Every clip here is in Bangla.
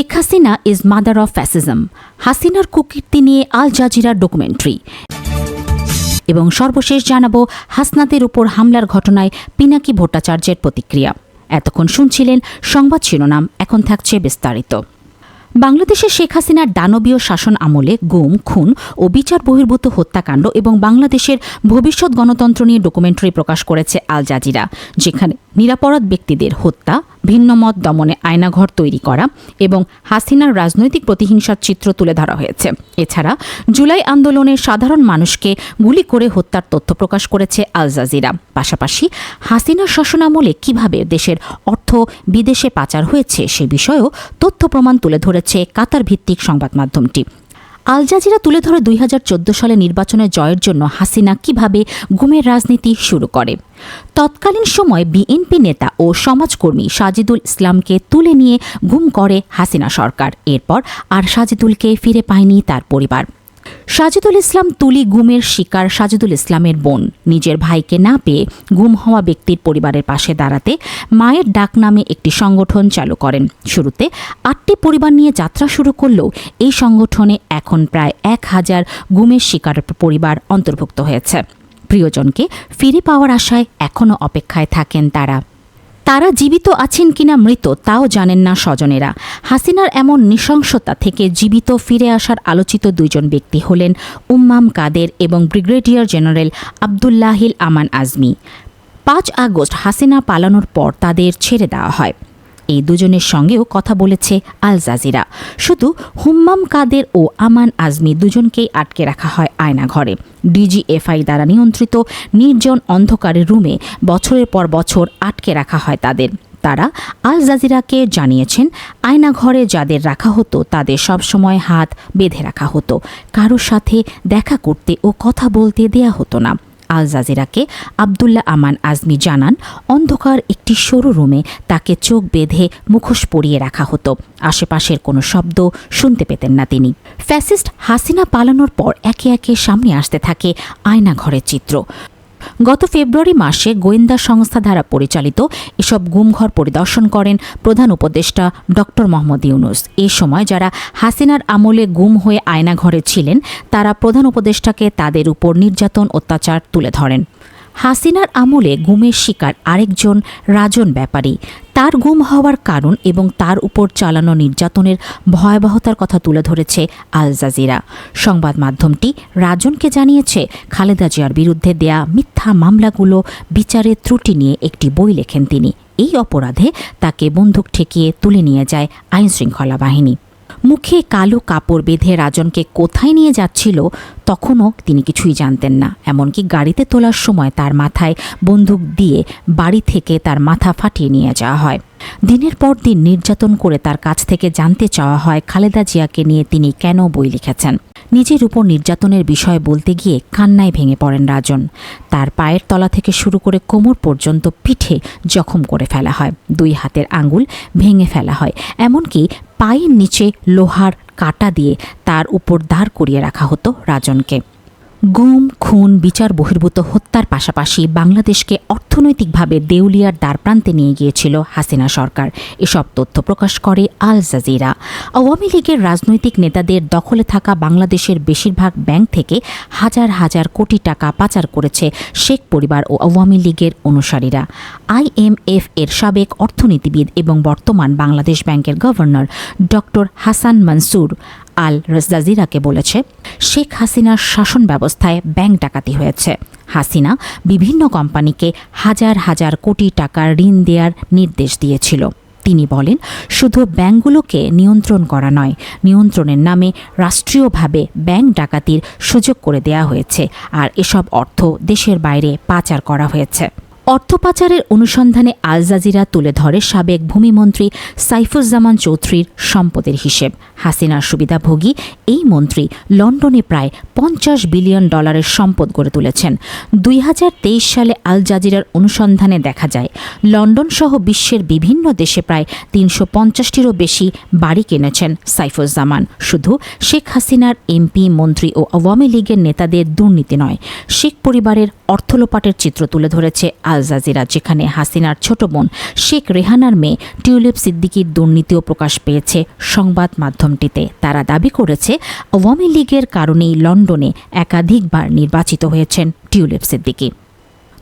Sheikh Hasina is mother of fascism হাসিনার কুকীর্তি নিয়ে আল জাজিরার ডকুমেন্টারি এবং সর্বশেষ জানাব হাসনাতের উপর হামলার ঘটনায় পিনাকি ভট্টাচার্যের প্রতিক্রিয়া। এতক্ষণ শুনছিলেন সংবাদ শিরোনাম, এখন থাকছে বিস্তারিত। বাংলাদেশে শেখ হাসিনার দানবীয় শাসন আমলে গুম, খুন ও বিচার বহির্ভূত হত্যাকাণ্ড এবং বাংলাদেশের ভবিষ্যৎ গণতন্ত্র নিয়ে ডকুমেন্টারি প্রকাশ করেছে আল জাজিরা, যেখানে নিরাপরাধ ব্যক্তিদের হত্যা ভিন্নমত দমনে আয়নাঘর তৈরি করা এবং হাসিনার রাজনৈতিক প্রতিহিংসার চিত্র তুলে ধরা হয়েছে। এছাড়া জুলাই আন্দোলনের সাধারণ মানুষকে গুলি করে হত্যার তথ্য প্রকাশ করেছে আল জাজিরা। পাশাপাশি হাসিনার শাসনামলে কীভাবে দেশের অর্থ বিদেশে পাচার হয়েছে সে বিষয়েও তথ্য প্রমাণ তুলে ধরেছে কাতার ভিত্তিক সংবাদ মাধ্যমটি। আল জাজিরা তুলে ধরে দুই হাজার চোদ্দ সালে নির্বাচনে জয়ের জন্য হাসিনা কীভাবে ঘুমের রাজনীতি শুরু করে। তৎকালীন সময় বিএনপি নেতা ও সমাজকর্মী সাজিদুল ইসলামকে তুলে নিয়ে ঘুম করে হাসিনা সরকার। এরপর আর সাজিদুলকে ফিরে পায়নি তার পরিবার। সাজিদুল ইসলাম তুলি গুমের শিকার সাজিদুল ইসলামের বোন। নিজের ভাইকে না পেয়ে গুম হওয়া ব্যক্তির পরিবারের পাশে দাঁড়াতে মায়ের ডাক নামে একটি সংগঠন চালু করেন। শুরুতে আটটি পরিবার নিয়ে যাত্রা শুরু করলেও এই সংগঠনে এখন প্রায় এক হাজার গুমের শিকার পরিবার অন্তর্ভুক্ত হয়েছে। প্রিয়জনকে ফিরে পাওয়ার আশায় এখনও অপেক্ষায় থাকেন তারা। তারা জীবিত আছেন কিনা মৃত তাও জানেন না স্বজনেরা। হাসিনার এমন নৃশংসতা থেকে জীবিত ফিরে আসার আলোচিত দুইজন ব্যক্তি হলেন উম্মাম কাদের এবং ব্রিগেডিয়ার জেনারেল আবদুল্লাহিল আমান আজমি। পাঁচ আগস্ট হাসিনা পালানোর পর তাদের ছেড়ে দেওয়া হয়। এই দুজনের সঙ্গেও কথা বলেছে আল জাজিরা। শুধু হুম্মাম কাদের ও আমান আজমি দুজনকেই আটকে রাখা হয় আয়নাঘরে। ডিজিএফআই দ্বারা নিয়ন্ত্রিত নির্জন অন্ধকারের রুমে বছরের পর বছর আটকে রাখা হয় তাদের। তারা আল জাজিরাকে জানিয়েছেন, আয়নাঘরে যাদের রাখা হতো তাদের সবসময় হাত বেঁধে রাখা হতো। কারোর সাথে দেখা করতে ও কথা বলতে দেয়া হতো না। আল জাজিরাকে আবদুল্লাহ আমান আজমি জানান, অন্ধকার একটি সরু রুমে তাকে চোখ বেঁধে মুখোশ পরিয়ে রাখা হতো। আশেপাশের কোনো শব্দ শুনতে পেতেন না তিনি। ফ্যাসিস্ট হাসিনা পালানোর পর একে একে সামনে আসতে থাকে আয়না ঘরের চিত্র। গত ফেব্রুয়ারি মাসে গোয়েন্দা সংস্থা দ্বারা পরিচালিত এসব গুমঘর পরিদর্শন করেন প্রধান উপদেষ্টা ডক্টর মোহাম্মদ ইউনুস। এ সময় যারা হাসিনার আমলে গুম হয়ে আয়নাঘরে ছিলেন, তারা প্রধান উপদেষ্টাকে তাদের উপর নির্যাতন, অত্যাচার তুলে ধরেন। হাসিনার আমলে গুমের শিকার আরেকজন রাজন ব্যাপারী। তার গুম হওয়ার কারণ এবং তার উপর চালানো নির্যাতনের ভয়াবহতার কথা তুলে ধরেছে আল জাজিরা। সংবাদ মাধ্যমটি রাজনকে জানিয়েছে, খালেদা জিয়ার বিরুদ্ধে দেয়া মিথ্যা মামলাগুলো বিচারের ত্রুটি নিয়ে একটি বই লেখেন তিনি। এই অপরাধে তাকে বন্দুক ঠেকিয়ে তুলে নিয়ে যায় আইনশৃঙ্খলা বাহিনী। মুখে কালো কাপড় বেঁধে রাজনকে কোথায় নিয়ে যাচ্ছিল, তখনও তিনি কিছুই জানতেন না। এমনকি গাড়িতে তোলার সময় তার মাথায় বন্দুক দিয়ে বাড়ি থেকে তার মাথা ফাটিয়ে নিয়ে যাওয়া হয়। দিনের পর দিন নির্যাতন করে তার কাছ থেকে জানতে চাওয়া হয়, খালেদা জিয়াকে নিয়ে তিনি কেন বই লিখেছেন। নিজের উপর নির্যাতনের বিষয় বলতে গিয়ে কান্নায় ভেঙে পড়েন রাজন। তার পায়ের তলা থেকে শুরু করে কোমর পর্যন্ত পিঠে জখম করে ফেলা হয়। দুই হাতের আঙ্গুল ভেঙে ফেলা হয়। এমনকি পায়ের নিচে লোহার কাটা দিয়ে তার উপর দাঁড় করিয়ে রাখা হতো রাজনকে। গুম, খুন, বিচার বহির্ভূত হত্যার পাশাপাশি বাংলাদেশকে অর্থনৈতিকভাবে দেউলিয়ার দ্বারপ্রান্তে নিয়ে গিয়েছিল হাসিনা সরকার। এসব তথ্য প্রকাশ করে আল জাজিরা। আওয়ামী লীগের রাজনৈতিক নেতাদের দখলে থাকা বাংলাদেশের বেশিরভাগ ব্যাংক থেকে হাজার হাজার কোটি টাকা পাচার করেছে শেখ পরিবার ও আওয়ামী লীগের অনুসারীরা। আইএমএফ এর সাবেক অর্থনীতিবিদ এবং বর্তমান বাংলাদেশ ব্যাংকের গভর্নর ডক্টর হাসান মনসুর আল জাজিরাকে বলেছে, শেখ হাসিনার শাসন ব্যবস্থায় ব্যাংক ডাকাতি হয়েছে। হাসিনা বিভিন্ন কোম্পানিকে হাজার হাজার কোটি টাকার ঋণ দেওয়ার নির্দেশ দিয়েছিল। তিনি বলেন, শুধু ব্যাংকগুলোকে নিয়ন্ত্রণ করা নয়, নিয়ন্ত্রণের নামে রাষ্ট্রীয়ভাবে ব্যাংক ডাকাতির সুযোগ করে দেয়া হয়েছে। আর এসব অর্থ দেশের বাইরে পাচার করা হয়েছে। অর্থ পাচারের অনুসন্ধানে আল জাজিরা তুলে ধরে সাবেক ভূমিমন্ত্রী সাইফুজ্জামান চৌধুরীর সম্পদের হিসেব। হাসিনার সুবিধাভোগী এই মন্ত্রী লন্ডনে প্রায় পঞ্চাশ বিলিয়ন ডলারের সম্পদ গড়ে তুলেছেন। দুই হাজার তেইশ সালে আল জাজিরার অনুসন্ধানে দেখা যায়, লন্ডন সহ বিশ্বের বিভিন্ন দেশে প্রায় তিনশো পঞ্চাশটিরও বেশি বাড়ি কিনেছেন সাইফুজ্জামান। শুধু শেখ হাসিনার এমপি, মন্ত্রী ও আওয়ামী লীগের নেতাদের দুর্নীতি নয়, শেখ পরিবারের অর্থলোপাটের চিত্র তুলে ধরেছে আল আল জাজিরা, যেখানে হাসিনার ছোট বোন শেখ রেহানার মেয়ে টিউলিপ সিদ্দিকির দুর্নীতিও প্রকাশ পেয়েছে সংবাদ মাধ্যমটিতে। তারা দাবি করেছে, আওয়ামী লীগের কারণেই লন্ডনে একাধিকবার নির্বাচিত হয়েছেন টিউলিপ সিদ্দিকী।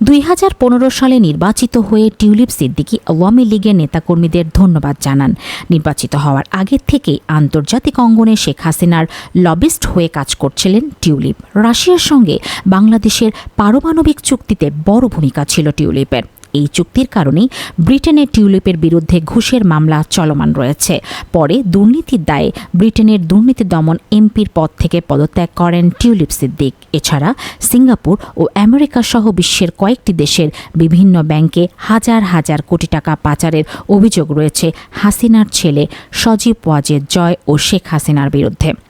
দুই হাজার পনেরো সালে নির্বাচিত হয়ে টিউলিপ সিদ্দিকি আওয়ামী লীগের নেতাকর্মীদের ধন্যবাদ জানান। নির্বাচিত হওয়ার আগে থেকেই আন্তর্জাতিক অঙ্গনে শেখ হাসিনার লবিস্ট হয়ে কাজ করছিলেন টিউলিপ। রাশিয়ার সঙ্গে বাংলাদেশের পারমাণবিক চুক্তিতে বড় ভূমিকা ছিল টিউলিপের। এই চুক্তির কারণেই ব্রিটেনে টিউলিপের বিরুদ্ধে ঘুষের মামলা চলমান রয়েছে। পরে দুর্নীতির দায়ে ব্রিটেনের দুর্নীতি দমন এমপির পদ থেকে পদত্যাগ করেন টিউলিপ সিদ্দিক। এছাড়া সিঙ্গাপুর ও আমেরিকা সহ বিশ্বের কয়েকটি দেশের বিভিন্ন ব্যাংকে হাজার হাজার কোটি টাকা পাচারের অভিযোগ রয়েছে হাসিনার ছেলে সজীব ওয়াজেদ জয় ও শেখ হাসিনার বিরুদ্ধে।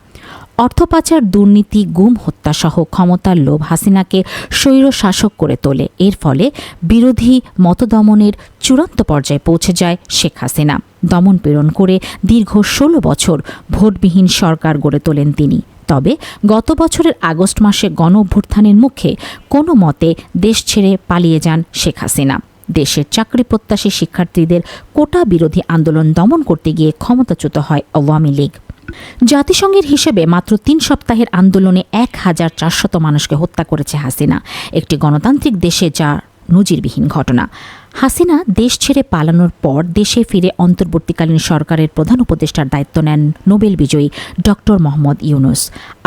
অর্থপাচার, দুর্নীতি, গুম, হত্যাসহ ক্ষমতার লোভ হাসিনাকে স্বৈর শাসক করে তোলে। এর ফলে বিরোধী মতদমনের চূড়ান্ত পর্যায়ে পৌঁছে যায় শেখ হাসিনা। দমন পীড়ন করে দীর্ঘ ষোলো বছর ভোটবিহীন সরকার গড়ে তোলেন তিনি। তবে গত বছরের আগস্ট মাসে গণ অভ্যুত্থানের মুখে কোনো মতে দেশ ছেড়ে পালিয়ে যান শেখ হাসিনা। দেশের চাকরি প্রত্যাশী শিক্ষার্থীদের কোটা বিরোধী আন্দোলন দমন করতে গিয়ে ক্ষমতাচ্যুত হয় আওয়ামী লীগ। জাতিসংঘের হিসেবে মাত্র তিন সপ্তাহের আন্দোলনে এক হাজার চারশত মানুষকে হত্যা করেছে হাসিনা, একটি গণতান্ত্রিক দেশে যা নজিরবিহীন ঘটনা। হাসিনা দেশ ছেড়ে পালানোর পর দেশে ফিরে অন্তর্বর্তীকালীন সরকারের প্রধান উপদেষ্টার দায়িত্ব নেন নোবেল বিজয়ী ডক্টর মোহাম্মদ ইউনুস।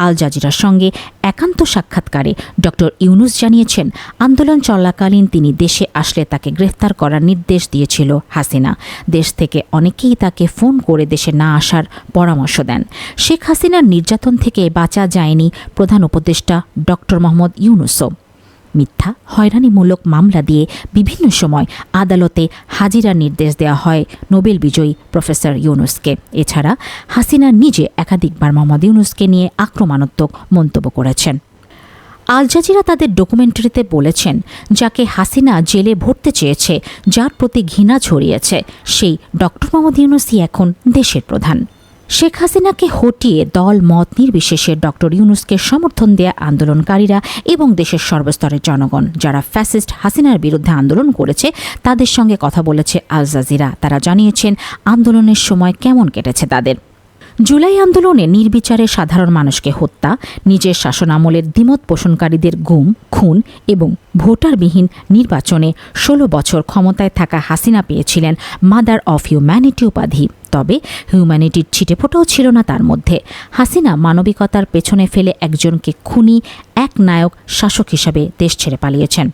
আল জাজিরার সঙ্গে একান্ত সাক্ষাৎকারে ডক্টর ইউনুস জানিয়েছেন, আন্দোলন চলাকালীন তিনি দেশে আসলে তাকে গ্রেফতার করার নির্দেশ দিয়েছিল হাসিনা। দেশ থেকে অনেকেই তাকে ফোন করে দেশে না আসার পরামর্শ দেন। শেখ হাসিনার নির্যাতন থেকে বাঁচা যায়নি প্রধান উপদেষ্টা ডক্টর মোহাম্মদ ইউনুসও। মিথ্যা, হয়রানিমূলক মামলা দিয়ে বিভিন্ন সময় আদালতে হাজিরার নির্দেশ দেওয়া হয় নোবেল বিজয়ী প্রফেসর ইউনুসকে। এছাড়া হাসিনা নিজে একাধিকবার মোহাম্মদ ইউনুসকে নিয়ে আক্রমণাত্মক মন্তব্য করেছেন। আল জাজিরা তাদের ডকুমেন্টারিতে বলেছেন, যাকে হাসিনা জেলে ভরতে চেয়েছে, যার প্রতি ঘৃণা ছড়িয়েছে, সেই ডক্টর মোহাম্মদ ইউনুসই এখন দেশের প্রধান। শেখ হাসিনাকে হটিয়ে দল মত নির্বিশেষে ডক্টর ইউনুসকে সমর্থন দেয়া আন্দোলনকারীরা এবং দেশের সর্বস্তরের জনগণ, যারা ফ্যাসিস্ট হাসিনার বিরুদ্ধে আন্দোলন করেছে, তাদের সঙ্গে কথা বলেছে আল জাজিরা। তারা জানিয়েছেন, আন্দোলনের সময় কেমন কেটেছে তাদের। জুলাই আন্দোলনে নির্বিচারে সাধারণ মানুষকে হত্যা, নিজের শাসনামলের দ্বিমত পোষণকারীদের গুম, খুন এবং ভোটারবিহীন নির্বাচনে ষোলো বছর ক্ষমতায় থাকা হাসিনা পেয়েছিলেন মাদার অফ হিউম্যানিটি উপাধি। তবে হিউম্যানিটির ছিটেফোঁটাও ছিল না তার মধ্যে। হাসিনা মানবিকতার পেছনে ফেলে একজনকে খুনি, এক নায়ক শাসক হিসাবে দেশ ছেড়ে পালিয়েছেন।